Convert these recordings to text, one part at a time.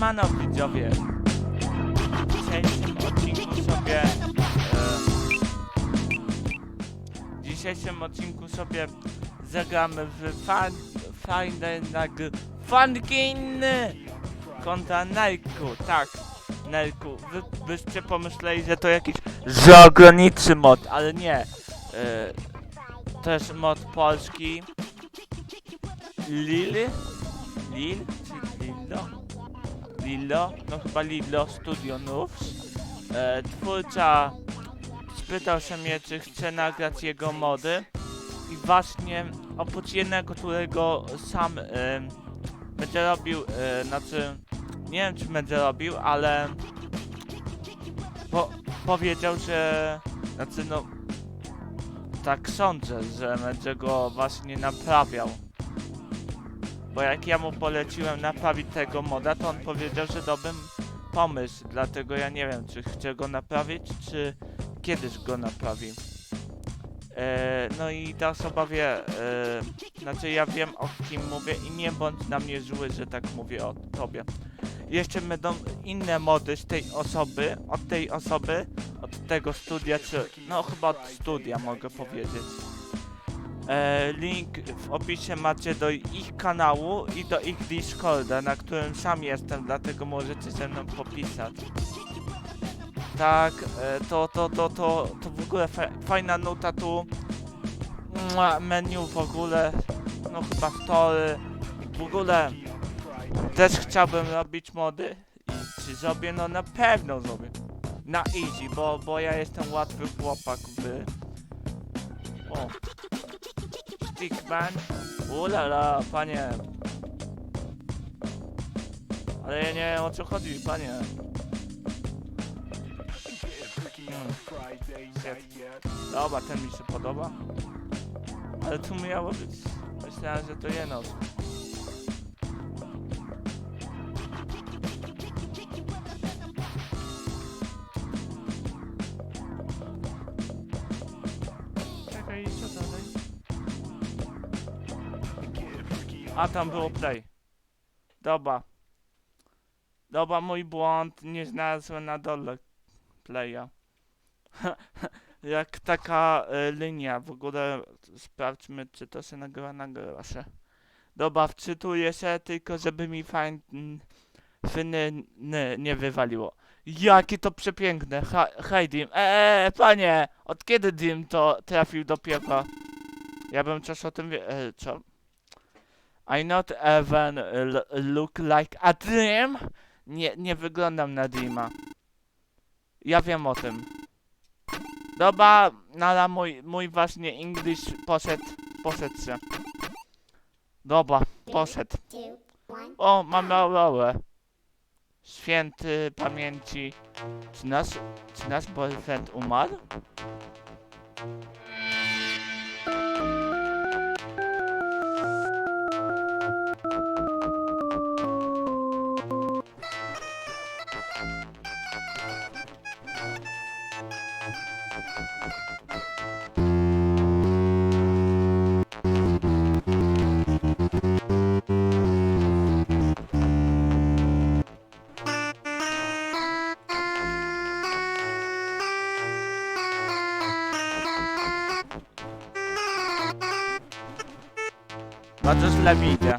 Siemano widzowie. W dzisiejszym odcinku sobie... E, w dzisiejszym odcinku sobie zagramy w fan, fajne nag... Funkin! Kontra Nelku, tak. Nelku, wy byście pomyśleli, że to jakiś zagraniczny mod, ale nie. E, jest mod polski. Lil? Lil? Czy Lillo? Lillo? No chyba Lillo Studio Noobs. E, twórca spytał się mnie, czy chcę nagrać jego mody. I właśnie oprócz jednego, którego sam e, będzie robił, e, znaczy nie wiem czy będzie robił, ale po, powiedział, że znaczy no tak sądzę, że będzie go właśnie naprawiał. Bo jak ja mu poleciłem naprawić tego moda, to on powiedział, że dobry pomysł, dlatego ja nie wiem, czy chcę go naprawić, czy kiedyś go naprawi. E, no i ta osoba wie, e, znaczy ja wiem o kim mówię i nie bądź na mnie zły, że tak mówię o tobie. Jeszcze będą inne mody z tej osoby, od tej osoby, od tego studia, czy no chyba od studia mogę powiedzieć. E, link w opisie macie do ich kanału i do ich Discorda, na którym sam jestem, dlatego możecie ze mną popisać. Tak, e, to, to, to, to, to w ogóle fa fajna nuta tu. Menu w ogóle, no chyba story. W ogóle też chciałbym robić mody. I czy zrobię? No na pewno zrobię. Na easy, bo, bo ja jestem łatwy chłopak w... O. Stickman. Ulala, panie. Ale ja nie wiem o co chodzi, panie. Hmm. Dobra, ten mi się podoba. Ale tu miało być. Myślałem, że to jedno. A tam było play. Dobra. Dobra, mój błąd. Nie znalazłem na dole playa. Jak taka e, linia. W ogóle sprawdźmy, czy to się nagrywa. Nagrywa się. Dobra, wczytuję się, tylko żeby mi ny, nie wywaliło. Jakie to przepiękne. Ha, hej, Dim. Eee, panie! Od kiedy Dim to trafił do piekła? Ja bym coś o tym wie... E, co? I not even look like a dream? Nie, nie wyglądam na Dreama. Ja wiem o tym. Dobra, nala mój, mój właśnie English poszedł, poszedł się. Dobra, poszedł. O, mamy aurorę. Święty pamięci. Czy nasz, czy nasz boyfriend umarł? Źle mi idzie.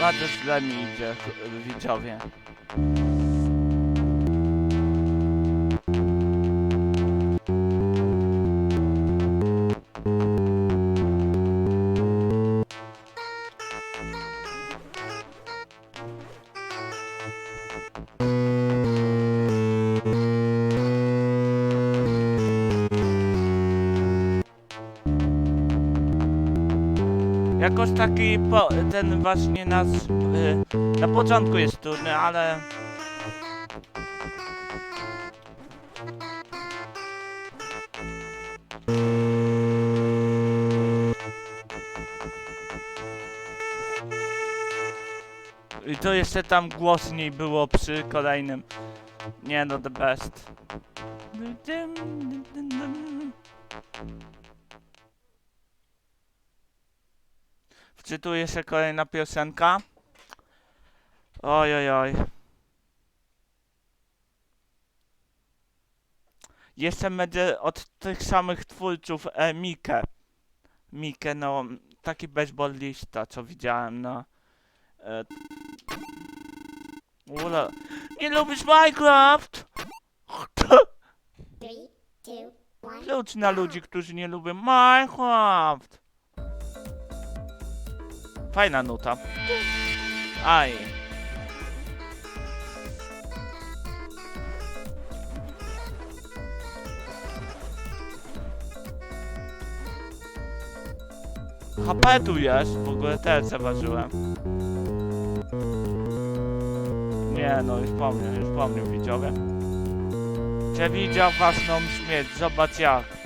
Bardzo źle mi widzowie. Jakoś taki po, ten właśnie nas y, na początku jest trudny, ale I to jeszcze tam głośniej było przy kolejnym. Nie no, the best. Wczytuje się kolejna piosenka. Oj, oj, oj. Jeszcze będzie od tych samych twórców e, Mikę. Mikę, no, taki baseballista, co widziałem na... E, Ula. Nie lubisz Minecraft? Three, two, one. Klucz na ludzi, którzy nie lubią Minecraft. Fajna nuta. Aj. HP tu jest, w ogóle też zauważyłem. Nie no, już po już po mnie widzowie. Przewidział własną śmierć, zobacz jak.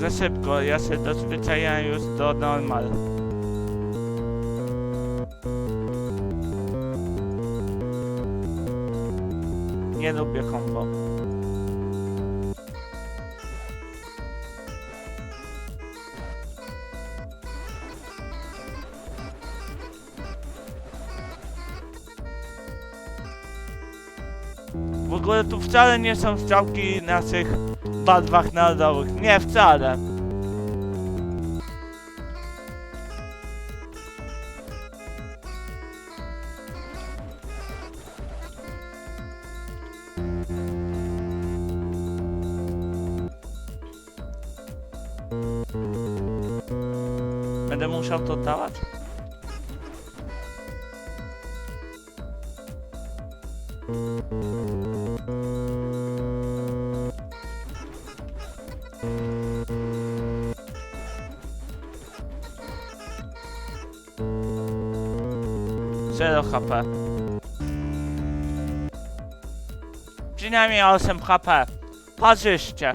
Za szybko, ja się dozwyczaiłem już do normal. Nie lubię kombo. W ogóle tu wcale nie są strzałki naszych barwach narodowych. Nie, wcale. Będę musiał to dawać? Zero HP. Przynajmniej 8 HP. Parzyście.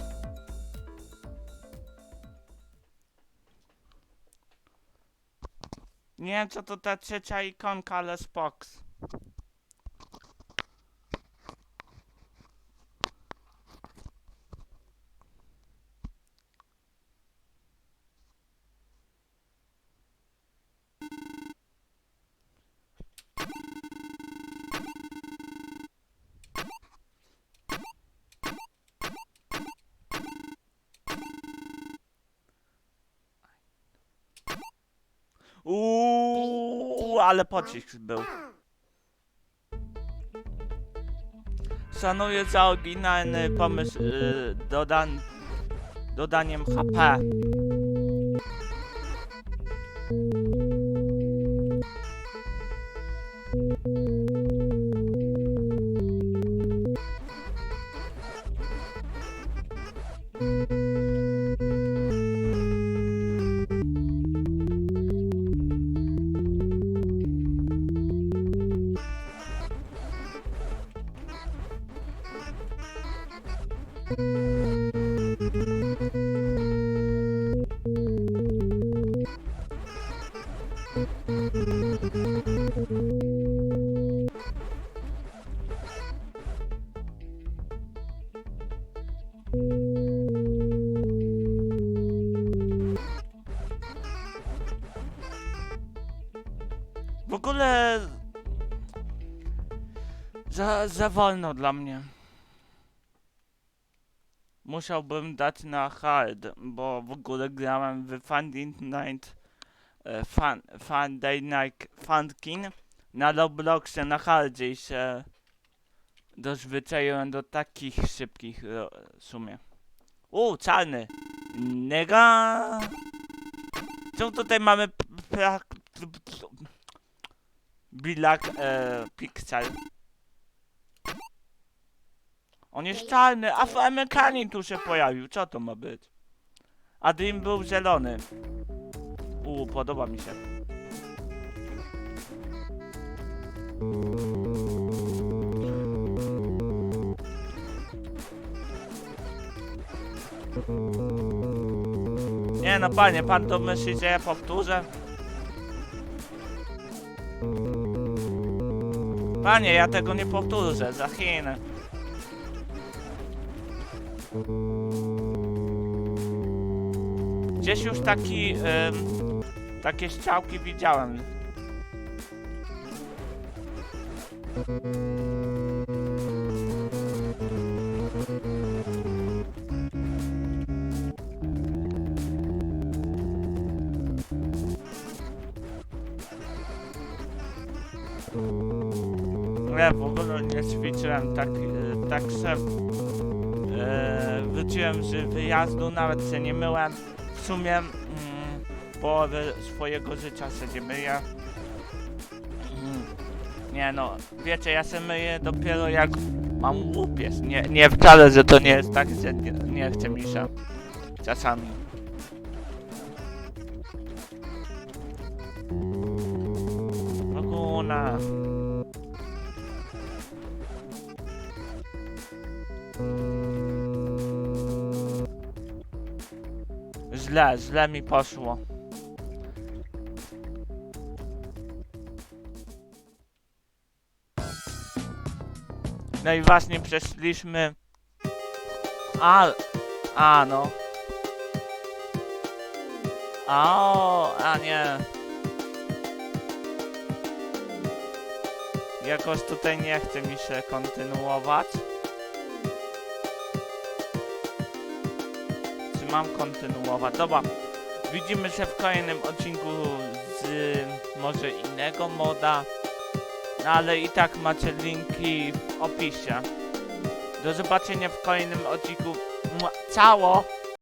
Nie wiem co to ta trzecia ikonka, ale spoks. Ale pocisk był. Szanuję za oryginalny pomysł yy, dodan dodaniem HP. W ogóle za, za wolno dla mnie. Musiałbym dać na hard, bo w ogóle grałem w Funday Night e, fun, Funday Night Funkin na Robloxie na hardzie i się dozwyczaiłem do takich szybkich ro, w sumie. U, czarny! Nega! Czemu tutaj mamy pra, Bilak e, Pixel. On jest czarny, afroamerykanin tu się pojawił, co to ma być? A Dream był zielony. Uuu, podoba mi się. Nie no panie, pan to myśli, że ja powtórzę? Panie, ja tego nie powtórzę, za Chiny. Gdzieś już taki, ym, takie strzałki widziałem. Nie, w ogóle nie ćwiczyłem tak, e, tak se e, wróciłem z wyjazdu, nawet się nie myłem. W sumie mm, swojego życia się nie myję. Mm, nie no, wiecie, ja się myję dopiero jak mam łupież. Nie, nie wcale, że to nie jest tak, że nie, nie chce mi się. Czasami. Laguna. Źle, źle mi poszło. No i właśnie przeszliśmy. A, a no. A, o, a nie. Jakoś tutaj nie chce mi się kontynuować. Mam kontynuować? Dobra, widzimy się w kolejnym odcinku z może innego moda. No ale i tak macie linki w opisie. Do zobaczenia w kolejnym odcinku. Cało!